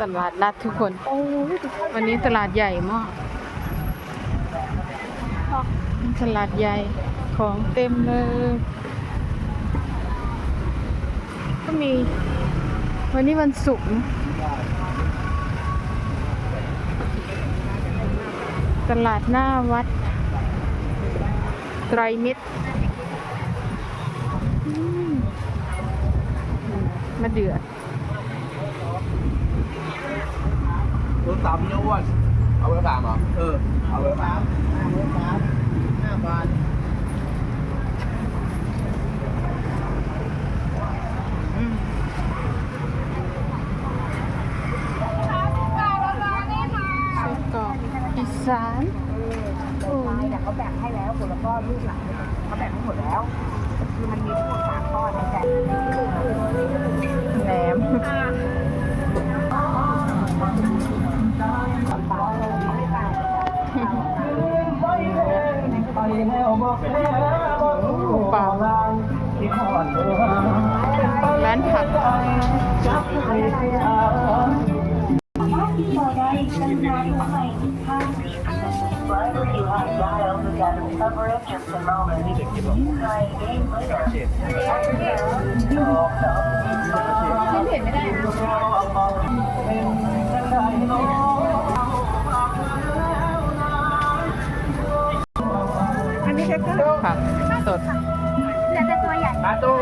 ตลาดนัดทุกคน วันนี้ตลาดใหญ่มากตลาดใหญ่ของเต็มเลย ก็มี วันนี้วันศุกร์นะตลาดหน้าวัด ไตรมิตรอืมมาเดือด รถ สามเนี่ยอ้วนเอาไว้สามเหรอเออเอาไว้สามเอาไว้สามห้าบาทอืมไส้กรอกอีสานโอ้ใช่นี่แต่เขาแบ่งให้แล้วคนละก้อนลูกหลานเขาแบ่งให้หมดแล้ว คือมันมีทั้งหมดสามก้อนนะแต่แหน ป่าร้านผักเจ็บ ผักสด เหลือแต่ตัวใหญ่ปลาตู้